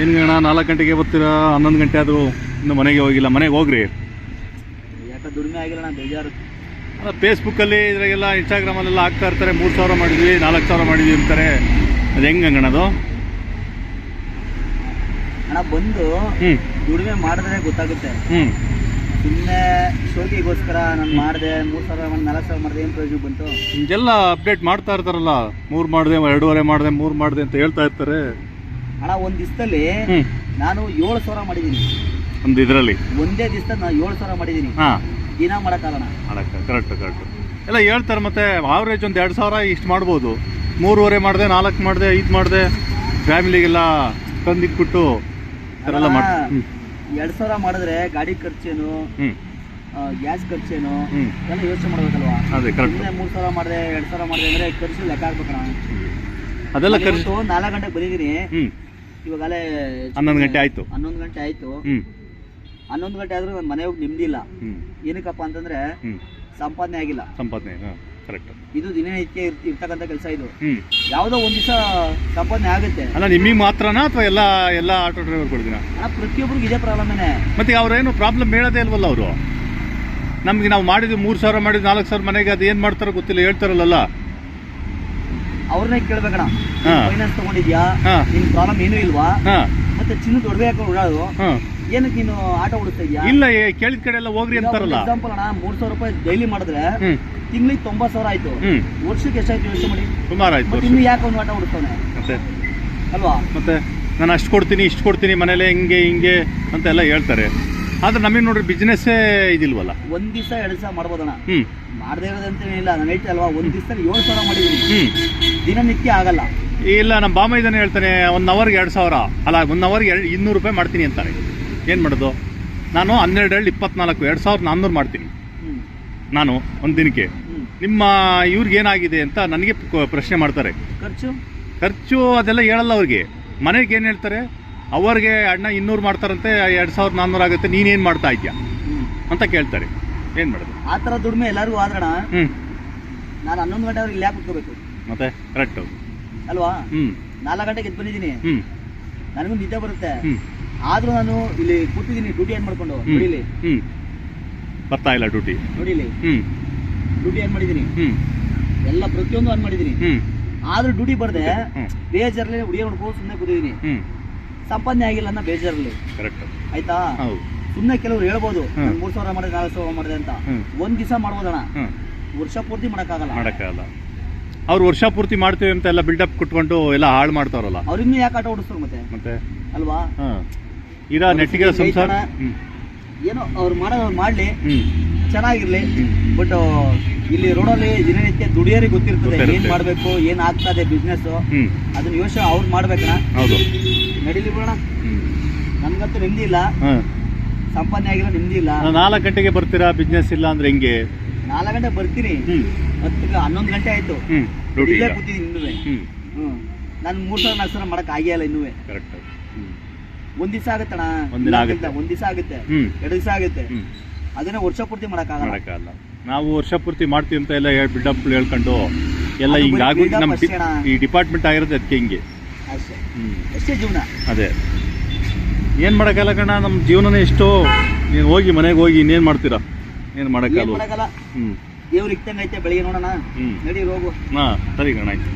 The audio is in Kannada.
ಏನು ಅಣ್ಣ ನಾಲ್ಕು ಗಂಟೆಗೆ ಬರ್ತೀರಾ? ಹನ್ನೊಂದು ಗಂಟೆ ಆದರೂ ಇನ್ನು ಮನೆಗೆ ಹೋಗಿಲ್ಲ. ಮನೆಗೆ ಹೋಗ್ರಿ. ಯಾಕೆ ದುಡಿಮೆ ಆಗಿಲ್ಲ ನಾನು ಬೇಜಾರು. ಅಲ್ಲ ಫೇಸ್ಬುಕ್ಕಲ್ಲಿ ಇದ್ರಾಗೆಲ್ಲ ಇನ್ಸ್ಟಾಗ್ರಾಮಲ್ಲೆಲ್ಲ ಹಾಕ್ತಾ ಇರ್ತಾರೆ. ಮೂರು ಸಾವಿರ ಮಾಡಿದ್ವಿ ನಾಲ್ಕು ಸಾವಿರ ಮಾಡಿದ್ವಿ ಅಂತಾರೆ. ಅದು ಹೆಂಗೆ ಅಣ್ಣ ಅದು? ಹಣ ಬಂದು ದುಡಿಮೆ ಮಾಡಿದ್ರೆ ಗೊತ್ತಾಗುತ್ತೆ. ಸುಮ್ಮನೆ ಶೋಕಿಗೋಸ್ಕರ ನಾನು ಮಾಡಿದೆ ಮೂರು ಸಾವಿರ ಮಾಡಿ ನಾಲ್ಕು ಸಾವಿರ ಮಾಡಿದೆ ಏನು ಪ್ರಯೋಜನ ಬಂತು? ಹಿಂಗೆಲ್ಲ ಅಪ್ಡೇಟ್ ಮಾಡ್ತಾ ಇರ್ತಾರಲ್ಲ. ಮೂರು ಮಾಡಿದೆ ಎರಡೂವರೆ ಮಾಡಿದೆ ಮೂರು ಮಾಡಿದೆ ಅಂತ ಹೇಳ್ತಾ ಇರ್ತಾರೆ. ಹಣ ಒಂದು ದಿವಸದಲ್ಲಿ ನಾನು ಏಳು ಸಾವಿರ ಮಾಡಿದೀನಿ ಒಂದು ಇದರಲ್ಲಿ? ಒಂದೇ ದಿವಸ ನಾನು ಏಳು ಸಾವಿರ ಮಾಡಿದ್ದೀನಿ. ಹಾಂ. ದಿನ ಮಾಡೋಕ್ಕಾಗಣ ಮಾಡಕ್ಕೆ ಕರೆಕ್ಟ್ ಕರೆಕ್ಟ್ ಎಲ್ಲ ಹೇಳ್ತಾರೆ ಮತ್ತೆ ಆವ್ರೇಜ್ ಒಂದು ಎರಡು ಸಾವಿರ ಇಷ್ಟು ಮಾಡ್ಬೋದು. ಮೂರುವರೆ ಮಾಡಿದೆ ನಾಲ್ಕು ಮಾಡಿದೆ ಐದು ಮಾಡಿದೆ ಫ್ಯಾಮಿಲಿಗೆಲ್ಲ ತಂದಿಟ್ಬಿಟ್ಟು ಮಾಡಿ ಹ್ಞೂ ಎರಡು ಸಾವಿರ ಮಾಡಿದ್ರೆ ಗಾಡಿ ಖರ್ಚೇನು ಗ್ಯಾಸ್ ಖರ್ಚೇನು ಎಲ್ಲ ಯೋಚನೆ ಮಾಡ್ಬೇಕಲ್ವಾ? ಅದೇ ಕರೆಕ್ಟ್ ಮೂರು ಸಾವಿರ ಮಾಡಿದೆ ಎರಡು ಸಾವಿರ ಮಾಡಿದೆ ಅಂದ್ರೆ ಖರ್ಚು ಲೆಕ್ಕ ಹಾಕ್ಬೇಕಣ್ಣ. ಅದೆಲ್ಲ ಖರ್ಚು ನಾಲ್ಕು ಗಂಟೆಗೆ ಬಂದಿದ್ದೀನಿ. ಇವಾಗಲೇ ಹನ್ನೊಂದು ಗಂಟೆ ಆಯ್ತು. ಹನ್ನೊಂದು ಗಂಟೆ ಆಯ್ತು. ಹ್ಞೂ ಹನ್ನೊಂದು ಗಂಟೆ ಆದ್ರೂ ನನ್ನ ಮನೆ ಹೋಗಿ ನಿಮ್ದಿಲ್ಲ. ಏನಕ್ಕಪ್ಪ ಅಂತಂದ್ರೆ ಸಂಪಾದನೆ ಆಗಿಲ್ಲ. ಸಂಪಾದನೆ ಕರೆಕ್ಟ್ ಇದು ದಿನನಿತ್ಯ ಇರ್- ಇರ್ತಕ್ಕಂಥ ಕೆಲಸ ಇದು. ಯಾವುದೋ ಒಂದ್ ದಿವಸ ಸಂಪಾದನೆ ಆಗುತ್ತೆ. ಅಲ್ಲ ನಿಮಗೆ ಮಾತ್ರನಾ ಅಥವಾ ಎಲ್ಲ ಎಲ್ಲ ಆಟೋ ಡ್ರೈವರ್ ಹಣ ಪ್ರತಿಯೊಬ್ಬರಿಗೂ ಇದೇ ಪ್ರಾಬ್ಲಮ್ನೇ ಮತ್ತೆ ಅವ್ರೇನು ಪ್ರಾಬ್ಲಮ್ ಹೇಳೋದೇ ಇಲ್ವಲ್ಲ ಅವರು? ನಮ್ಗೆ ನಾವು ಮಾಡಿದ್ವಿ ಮೂರು ಸಾವಿರ ಮಾಡಿದ್ವಿ ನಾಲ್ಕು ಸಾವಿರ ಮನೆಗೆ ಅದು ಏನು ಮಾಡ್ತಾರೋ ಗೊತ್ತಿಲ್ಲ ಹೇಳ್ತಾರಲ್ಲ ಅವ್ರನ್ನೇ ಕೇಳ್ಬೇಕಣ್ಣ. ಫೈನಾನ್ಸ್ ತಗೊಂಡಿದ್ಯಾ. ನಿನ್ ಪ್ರಾಬ್ಲಮ್ ಏನೂ ಇಲ್ವಾ? ಮತ್ತೆ ಚಿನ್ನ ದೊಡ್ಡದೇ ಹಾಕೊಂಡು ಓಡಾಡು. ಏನಕ್ಕೆ ನೀನು ಆಟೋ ಓಡಿಸ್ತಾ ಇದೆಯಾ? ಇಲ್ಲ ಕೇಳಿದ ಕಡೆ ಎಲ್ಲ ಹೋಗ್ರಿ ಅಂತಾರಲ್ಲ. ಎಕ್ಸಾಂಪಲ್ ಅಣ್ಣ ಮೂರ್ ಸಾವಿರ ರೂಪಾಯಿ ಡೈಲಿ ಮಾಡಿದ್ರೆ ತಿಂಗ್ಳಿಗೆ ತೊಂಬತ್ತು ಸಾವಿರ ಆಯ್ತು. ವರ್ಷಕ್ಕೆ ಎಷ್ಟಾಯ್ತು ಯೋಚನೆ ಮಾಡಿ? ಸುಮಾರು ಆಯ್ತು ಇನ್ನು ಯಾಕೆ ಅವ್ನು ಆಟ ಓಡಿಸ್ತಾನೆ ಮತ್ತೆ? ಅಲ್ವಾ? ಮತ್ತೆ? ನಾನು ಅಷ್ಟು ಕೊಡ್ತೀನಿ ಇಷ್ಟು ಕೊಡ್ತೀನಿ ಮನೇಲೆ ಹಿಂಗೆ ಹಿಂಗೆ ಅಂತ ಎಲ್ಲ ಹೇಳ್ತಾರೆ. ಆದ್ರೆ ನಮಗೆ ನೋಡ್ರಿ ಬಿಸ್ನೆಸ್ಸೇ ಇದಿಲ್ವಲ್ಲ. ಒಂದ್ ದಿವಸ ಎರಡು ದಿವಸ ಮಾಡ್ಬೋದಣ್ಣ. ಹ್ಮ್. ಮಾಡದೇ ಇರೋದಂತೇನಿಲ್ಲ ನಾನು ಹೇಳ್ತೆ ಅಲ್ವಾ ಒಂದ್ ದಿವಸ ಏಳು ಸಾವಿರ ಮಾಡಿದೀನಿ ದಿನನಿತ್ಯ ಆಗಲ್ಲ. ಇಲ್ಲ ನಮ್ಮ ಬಾಮ ಇದನ್ನೇ ಹೇಳ್ತಾನೆ ಒನ್ ಅವರ್ಗೆ ಎರಡು ಸಾವಿರ. ಅಲ್ಲ ಒನ್ ಅವರ್ಗೆ ಎರಡು ಇನ್ನೂರು ರೂಪಾಯಿ ಮಾಡ್ತೀನಿ ಅಂತಾರೆ ಏನು ಮಾಡೋದು? ನಾನು ಹನ್ನೆರಡು ಎರಡು ಇಪ್ಪತ್ನಾಲ್ಕು ಎರಡು ಸಾವಿರದ ನಾನ್ನೂರು ಮಾಡ್ತೀನಿ. ನಾನು ಒಂದು ದಿನಕ್ಕೆ. ನಿಮ್ಮ ಇವ್ರಿಗೆ ಏನಾಗಿದೆ ಅಂತ ನನಗೆ ಪ್ರಶ್ನೆ ಮಾಡ್ತಾರೆ. ಖರ್ಚು? ಖರ್ಚು ಅದೆಲ್ಲ ಹೇಳಲ್ಲ ಅವ್ರಿಗೆ. ಮನೆಗೆ ಏನು ಹೇಳ್ತಾರೆ? ಅವರಿಗೆ ಅಣ್ಣ ಇನ್ನೂರು ಮಾಡ್ತಾರಂತೆ ಎರಡು ಸಾವಿರದ ನಾನ್ನೂರು ಆಗುತ್ತೆ ನೀನೇನು ಮಾಡ್ತಾ ಇದ್ಯಾ? ಅಂತ ಕೇಳ್ತಾರೆ. ಏನು ಮಾಡೋದು? ಆ ಥರ ದುಡಿಮೆ ಎಲ್ಲರಿಗೂ ಆದ್ರಣ ಹ್ಞೂ ನಾನು ಹನ್ನೊಂದು ಗಂಟೆ ಅವ್ರಿಗೆ ಇಲ್ಲಿ ಯಾಕೆ ಮತ್ತೆ? ಕರೆಕ್ಟು ಅಲ್ವಾ? ಹ್ಮ್. ನಾಲ್ಕು ಗಂಟೆಗೆ ಎದ್ದು ಬಂದಿದ್ದೀನಿ. ನನಗೂ ನಿದ್ದೆ ಬರುತ್ತೆ. ಆದ್ರೂ ನಾನು ಇಲ್ಲಿ ಕೂತಿದ್ದೀನಿ ಡ್ಯೂಟಿ ಏನ್ ಮಾಡ್ಕೊಂಡು? ನೋಡಿಲಿ ಬರ್ತಾ ಇಲ್ಲ ಡ್ಯೂಟಿ ನೋಡಿಲಿ ಡ್ಯೂಟಿ ಏನ್ ಮಾಡಿದೀನಿ ಎಲ್ಲ ಪ್ರತಿಯೊಂದು ಆನ್ ಮಾಡಿದೀನಿ ಆದ್ರೂ ಡ್ಯೂಟಿ ಬರ್ದೆ ಬೇಜಾರಲ್ಲಿ ಹುಡುಗಿ ನೋಡ್ಕೊಂಡು ಸುಮ್ಮನೆ ಕೂತಿದ್ದೀನಿ. ಸಂಪಾದನೆ ಆಗಿಲ್ಲ ಅನ್ನ ಬೇಜಾರಲ್ಲಿ. ಕರೆಕ್ಟ್ ಆಯ್ತಾ? ಸುಮ್ನೆ ಸುಮ್ಮನೆ ಕೆಲವ್ರು ಹೇಳ್ಬೋದು ಮೂರ್ ಸಾವಿರ ಮಾಡಿದೆ ನಾಲ್ಕು ಸಾವಿರ ಮಾಡಿದೆ ಅಂತ. ಒಂದ್ ದಿವಸ ಮಾಡ್ಬೋದಣ್ಣ. ವರ್ಷ ಪೂರ್ತಿ ಮಾಡಕ್ಕಾಗಲ್ಲ. ಮಾಡೋಕ್ಕಾಗಲ್ಲ. ಅವ್ರು ವರ್ಷ ಪೂರ್ತಿ ಮಾಡ್ತೀವಿ ಅಂತ ಎಲ್ಲ ಬಿಲ್ಡಪ್ ಕೊಟ್ಕೊಂಡು ಎಲ್ಲ ಹಾಳು ಮಾಡ್ತಾರಲ್ಲ ಅವ್ರು ಇನ್ನೂ ಯಾಕೆ ಆಟ ಓಡಿಸ್ತಾರೆ ಮತ್ತೆ? ಮತ್ತೆ? ಅಲ್ವಾ? ಹಾಂ. ಇರೋ ನೆಟ್ಟಿಗೆ ಸಂಸಾರ. ಏನೋ ಅವ್ರು ಮಾಡೋದು ಮಾಡ್ಲಿ. ಹ್ಞೂ ಚೆನ್ನಾಗಿರ್ಲಿ. ಬಟ್ ಇಲ್ಲಿ ರೋಡಲ್ಲಿ ದಿನನಿತ್ಯ ದುಡಿಯೋರಿಗೆ ಗೊತ್ತಿರ್ತದೆ ಗೊತ್ತಿರುತ್ತೆ. ಏನ್ ಮಾಡ್ಬೇಕು ಏನ್ ಆಗ್ತದೆ ಬಿಸ್ನೆಸ್ ಹ್ಞೂ ಅದನ್ನ ಯೋಚನೆ ಅವ್ರು ಮಾಡ್ಬೇಕಣ್ಣ. ಹೌದು. ನಡೀಲಿ ಬಿಡೋಣ. ಹ್ಞೂ ನನ್ಗಂತೂ ನೆಮ್ಮದಿ ಇಲ್ಲ. ಹಾಂ. ಸಂಪಾದನೆ ಆಗಿಲ್ಲ ನೆಮ್ಮದಿ ಇಲ್ಲ. ನಾಲ್ಕು ಗಂಟೆಗೆ ಬರ್ತೀರಾ? ಬಿಸ್ನೆಸ್ ಇಲ್ಲ ಅಂದ್ರೆ ಹೆಂಗೆ? ನಾಲ್ಕು ಗಂಟೆ ಬರ್ತೀನಿ. ಹತ್ತು ಹನ್ನೊಂದು ಗಂಟೆ ಆಯ್ತು. ಇಲ್ಲೇ ಕೂತಿದ್ದೀನಿ ಇನ್ನೂ ಹ್ಞೂ ನಾನು ಮೂರು ಸಾವಿರ ನಾಲ್ಕು ಸಾವಿರ ಮಾಡಕ್ ಆಗಿಲ್ಲ ಇನ್ನೂ ಒಂದ್ ದಿವಸ ಆಗುತ್ತಣ್ಣ? ಒಂದಿನ ಆಗುತ್ತೆ. ಅಂತಿಲ್ಲ, ಒಂದ್ ದಿವಸ ಆಗುತ್ತೆ. ಎರಡು ದಿವಸ ಆಗುತ್ತೆ. ಅದನ್ನ ವರ್ಷ ಪೂರ್ತಿ ಮಾಡಕ್ಕಾಗಲ್ಲ ಆಗಲ್ಲ. ನಾವು ವರ್ಷ ಪೂರ್ತಿ ಮಾಡ್ತೀವಿ ಅಂತ ಎಲ್ಲ ಬಿಡ್ ಬಿಲ್ಡಪ್ ಹೇಳ್ಕೊಂಡು ಎಲ್ಲ ನಮ್ಮ ಈ ಡಿಪಾರ್ಟ್ಮೆಂಟ್ ಆಗಿರೋದು ಅದಕ್ಕೆ ಹಿಂಗೆ. ಅಷ್ಟೇ. ಅಷ್ಟೇ ಜೀವನ. ಅದೇ. ಏನು ಮಾಡೋಕ್ಕಲ್ಲ ಕಣ ನಮ್ಮ ಜೀವನನೇ ಇಷ್ಟು ನೀನು ಹೋಗಿ ಮನೆಗೆ ಹೋಗಿ ಇನ್ನೇನ್ ಮಾಡ್ತೀರಾ? ಏನು ಏನ್ ಮಾಡಕ್ಕಾಗಲ್ಲ? ಮಾಡಕ್ಕಲ್ಲ ಹ್ಞೂ ದೇವ್ರು ಇಕ್ತಂಗ್ ಐತೆ ಬೆಳಿಗ್ಗೆ ನೋಡೋಣ. ಹ್ಮ್. ನಡಿ ಹೋಗು. ಹಾಂ ಸರಿ ಕಣ ಆಯ್ತು.